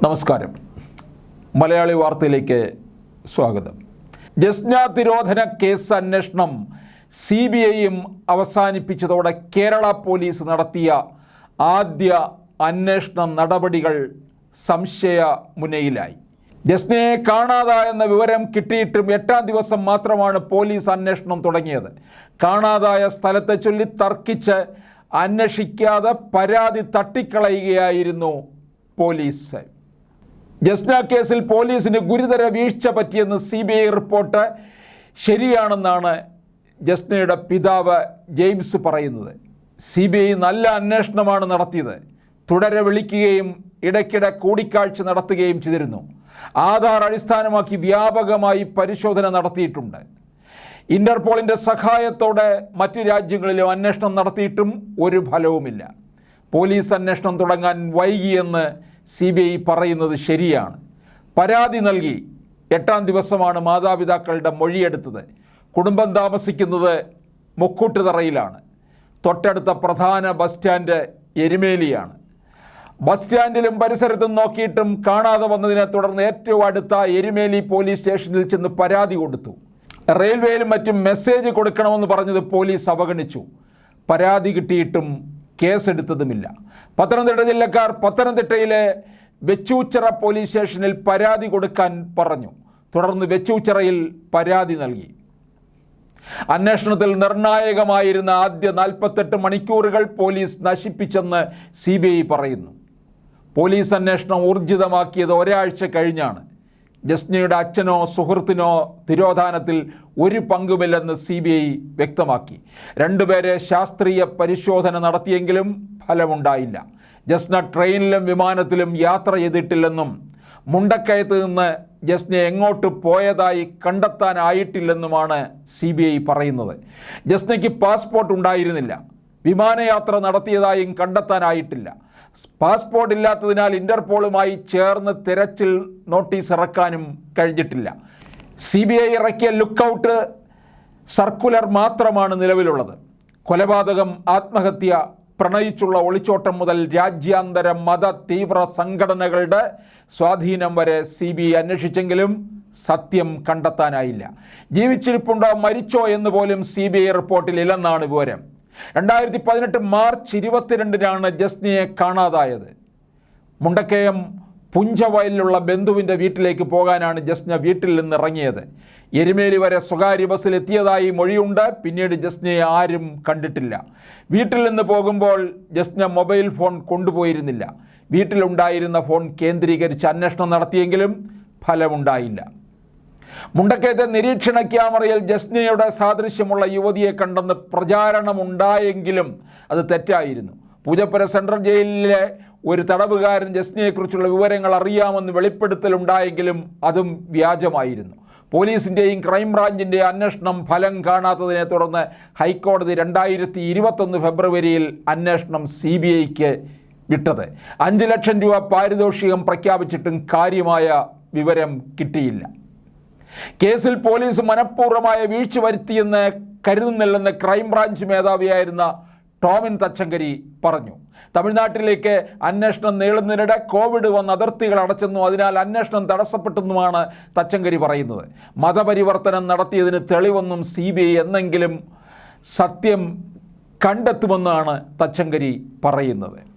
നമസ്കാരം. മലയാളി വാർത്തയിലേക്ക് സ്വാഗതം. ജസ്ന തിരോധന കേസ് അന്വേഷണം സി ബി ഐയും അവസാനിപ്പിച്ചതോടെ കേരള പോലീസ് നടത്തിയ ആദ്യ അന്വേഷണ നടപടികൾ സംശയ മുനയിലായി ജസ്നയെ കാണാതായെന്ന വിവരം കിട്ടിയിട്ടും എട്ടാം ദിവസം മാത്രമാണ് പോലീസ് അന്വേഷണം തുടങ്ങിയത്. കാണാതായ സ്ഥലത്തെ ചൊല്ലി തർക്കിച്ച് അന്വേഷിക്കാതെ പരാതി തട്ടിക്കളയുകയായിരുന്നു പോലീസ്. ജസ്ന കേസിൽ പോലീസിന് ഗുരുതര വീഴ്ച പറ്റിയെന്ന് സി ബി ഐ റിപ്പോർട്ട് ശരിയാണെന്നാണ് ജസ്നയുടെ പിതാവ് ജെയിംസ് പറയുന്നത്. സി ബി ഐ നല്ല അന്വേഷണമാണ് നടത്തിയത്. തുടരെ വിളിക്കുകയും ഇടയ്ക്കിടെ കൂടിക്കാഴ്ച നടത്തുകയും ചെയ്തിരുന്നു. ആധാർ അടിസ്ഥാനമാക്കി വ്യാപകമായി പരിശോധന നടത്തിയിട്ടുണ്ട്. ഇന്റർപോളിന്റെ സഹായത്തോടെ മറ്റ് രാജ്യങ്ങളിലും അന്വേഷണം നടത്തിയിട്ടും ഒരു ഫലവുമില്ല. പോലീസ് അന്വേഷണം തുടങ്ങാൻ വൈകിയെന്ന് സി ബി ഐ പറയുന്നത് ശരിയാണ്. പരാതി നൽകി. എട്ടാം ദിവസമാണ് മാതാപിതാക്കളുടെ മൊഴിയെടുത്തത്. കുടുംബം താമസിക്കുന്നത് മുക്കൂട്ടുതറയിലാണ്. തൊട്ടടുത്ത പ്രധാന ബസ് സ്റ്റാൻഡ് എരുമേലിയാണ്. ബസ് സ്റ്റാൻഡിലും പരിസരത്തും നോക്കിയിട്ടും കാണാതെ വന്നതിനെ തുടർന്ന് ഏറ്റവും അടുത്ത എരുമേലി പോലീസ് സ്റ്റേഷനിൽ ചെന്ന് പരാതി കൊടുത്തു. റെയിൽവേയിലും മറ്റും മെസ്സേജ് കൊടുക്കണമെന്ന് പറഞ്ഞത് പോലീസ് അവഗണിച്ചു. പരാതി കിട്ടിയിട്ടും കേസെടുത്തതുമില്ല. പത്തനംതിട്ട ജില്ലക്കാർ പത്തനംതിട്ടയിലെ വെച്ചൂച്ചിറ പോലീസ് സ്റ്റേഷനിൽ പരാതി കൊടുക്കാൻ പറഞ്ഞു. തുടർന്ന് വെച്ചൂച്ചിറയിൽ പരാതി നൽകി. അന്വേഷണത്തിൽ നിർണായകമായിരുന്ന ആദ്യ നാൽപ്പത്തെട്ട് മണിക്കൂറുകൾ പോലീസ് നശിപ്പിച്ചെന്ന് സി പറയുന്നു. പോലീസ് അന്വേഷണം ഊർജിതമാക്കിയത് ഒരാഴ്ച കഴിഞ്ഞാണ്. ജസ്നയുടെ അച്ഛനോ സുഹൃത്തിനോ തിരോധാനത്തിൽ ഒരു പങ്കുമില്ലെന്ന് സി ബി ഐ വ്യക്തമാക്കി. രണ്ടുപേരെ ശാസ്ത്രീയ പരിശോധന നടത്തിയെങ്കിലും ഫലമുണ്ടായില്ല. ജസ്ന ട്രെയിനിലും വിമാനത്തിലും യാത്ര ചെയ്തിട്ടില്ലെന്നും മുണ്ടക്കയത്ത് നിന്ന് ജസ്ന എങ്ങോട്ട് പോയതായി കണ്ടെത്താനായിട്ടില്ലെന്നുമാണ് സി ബി ഐ പറയുന്നത്. ജസ്നയ്ക്ക് പാസ്പോർട്ട് ഉണ്ടായിരുന്നില്ല. വിമാനയാത്ര നടത്തിയതായും കണ്ടെത്താനായിട്ടില്ല. പാസ്പോർട്ട് ഇല്ലാത്തതിനാൽ ഇന്റർപോളുമായി ചേർന്ന് തിരച്ചിൽ നോട്ടീസ് ഇറക്കാനും കഴിഞ്ഞിട്ടില്ല. സി ബി ഐ ഇറക്കിയ ലുക്കൗട്ട് സർക്കുലർ മാത്രമാണ് നിലവിലുള്ളത്. കൊലപാതകം ആത്മഹത്യ പ്രണയിച്ചുള്ള ഒളിച്ചോട്ടം മുതൽ രാജ്യാന്തര മത തീവ്ര സംഘടനകളുടെ സ്വാധീനം വരെ സി ബി ഐ അന്വേഷിച്ചെങ്കിലും സത്യം കണ്ടെത്താനായില്ല. ജീവിച്ചിരിപ്പുണ്ടോ മരിച്ചോ എന്ന് പോലും സി ബി ഐ റിപ്പോർട്ടിൽ ഇല്ലെന്നാണ് വിവരം. രണ്ടായിരത്തി പതിനെട്ട് മാർച്ച് ഇരുപത്തിരണ്ടിനാണ് ജസ്നിയെ കാണാതായത്. മുണ്ടക്കയം പുഞ്ചവയലിലുള്ള ബന്ധുവിന്റെ വീട്ടിലേക്ക് പോകാനാണ് ജസ്ന വീട്ടിൽ നിന്ന് ഇറങ്ങിയത്. എരുമേലി വരെ സ്വകാര്യ ബസ്സിൽ എത്തിയതായി മൊഴിയുണ്ട്. പിന്നീട് ജസ്നയെ ആരും കണ്ടിട്ടില്ല. വീട്ടിൽ നിന്ന് പോകുമ്പോൾ ജസ്ന മൊബൈൽ ഫോൺ കൊണ്ടുപോയിരുന്നില്ല. വീട്ടിലുണ്ടായിരുന്ന ഫോൺ കേന്ദ്രീകരിച്ച് അന്വേഷണം നടത്തിയെങ്കിലും ഫലമുണ്ടായില്ല. മുണ്ടക്കയത്തെ നിരീക്ഷണ ക്യാമറയിൽ ജസ്നയുടെ സാദൃശ്യമുള്ള യുവതിയെ കണ്ടെന്ന് പ്രചാരണമുണ്ടായെങ്കിലും അത് തെറ്റായിരുന്നു. പൂജപ്പുര സെൻട്രൽ ജയിലിലെ ഒരു തടവുകാരൻ ജസ്നയെക്കുറിച്ചുള്ള വിവരങ്ങൾ അറിയാമെന്ന് വെളിപ്പെടുത്തലുണ്ടായെങ്കിലും അതും വ്യാജമായിരുന്നു. പോലീസിന്റെയും ക്രൈംബ്രാഞ്ചിന്റെയും അന്വേഷണം ഫലം കാണാത്തതിനെ തുടർന്ന് ഹൈക്കോടതി രണ്ടായിരത്തി ഇരുപത്തൊന്ന് ഫെബ്രുവരിയിൽ അന്വേഷണം സി ബി ഐക്ക് വിട്ടത്. അഞ്ച് ലക്ഷം രൂപ പാരിതോഷികം പ്രഖ്യാപിച്ചിട്ടും കാര്യമായ വിവരം കിട്ടിയില്ല. കേസിൽ പോലീസ് മനഃപൂർവമായ വീഴ്ച വരുത്തിയെന്ന് കരുതുന്നില്ലെന്ന് ക്രൈംബ്രാഞ്ച് മേധാവിയായിരുന്ന ടോമിൻ തച്ചങ്കരി പറഞ്ഞു. തമിഴ്നാട്ടിലേക്ക് അന്വേഷണം നീളുന്നതിനിടെ കോവിഡ് വന്ന് അതിർത്തികൾ അടച്ചെന്നു അതിനാൽ അന്വേഷണം തടസ്സപ്പെട്ടെന്നുമാണ് തച്ചങ്കരി പറയുന്നത്. മതപരിവർത്തനം നടത്തിയതിന് തെളിവൊന്നും സി ബി ഐ എന്നെങ്കിലും സത്യം കണ്ടെത്തുമെന്നാണ് തച്ചങ്കരി പറയുന്നത്.